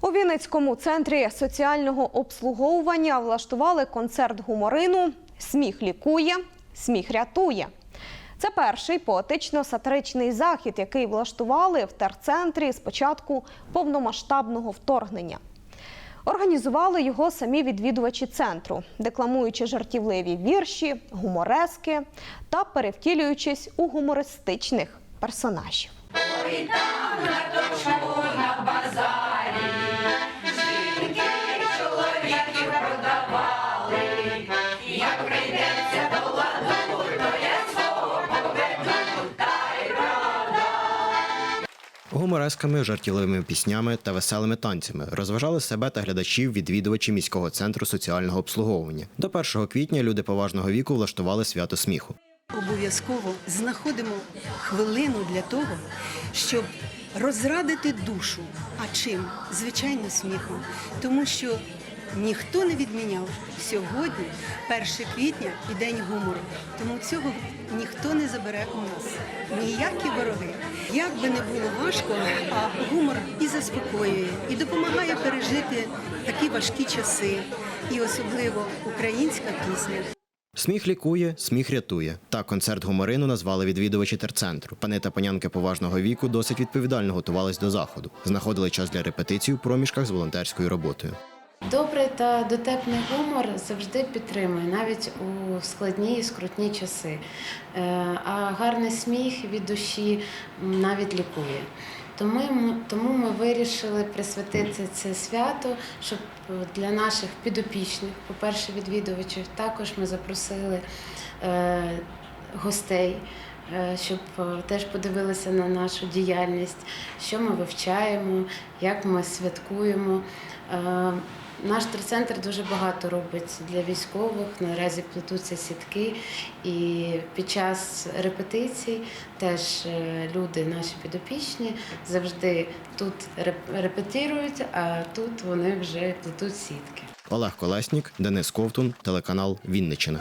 У Вінницькому центрі соціального обслуговування влаштували концерт гуморину Сміх лікує, сміх рятує. Це перший поетично-сатиричний захід, який влаштували в терцентрі з початку повномасштабного вторгнення. Організували його самі відвідувачі центру, декламуючи жартівливі вірші, гуморески та перевтілюючись у гумористичних персонажів. Гуморесками, жартівливими піснями та веселими танцями розважали себе та глядачів відвідувачі міського центру соціального обслуговування. До 1 квітня люди поважного віку влаштували свято сміху. Обов'язково знаходимо хвилину для того, щоб розрадити душу. А чим? Звичайно, сміхом. Тому що ніхто не відміняв сьогодні, 1 квітня і день гумору. Тому цього ніхто не забере у нас. Ніякі вороги. Як би не було важко, а гумор і заспокоює, і допомагає пережити такі важкі часи, і особливо українська пісня. Сміх лікує, сміх рятує. Так концерт гуморину назвали відвідувачі терцентру. Пани та панянки поважного віку досить відповідально готувались до заходу. Знаходили час для репетицій у проміжках з волонтерською роботою. Добрий та дотепний гумор завжди підтримує, навіть у складні і скрутні часи. Е, А гарний сміх від душі навіть лікує. Тому, ми- тому ми вирішили присвятити це свято, щоб для наших підопічних, по-перше, відвідувачів, також ми запросили е, гостей. е, Щоб е, теж подивилися на нашу діяльність, що ми вивчаємо, як ми святкуємо. Наш терцентр дуже багато робить для військових. Наразі плетуться сітки, і під час репетицій теж е, люди, наші підопічні, завжди тут реп- репетирують, а тут вони вже плетуть сітки. Олег Колеснік, Денис Ковтун, телеканал Вінниччина.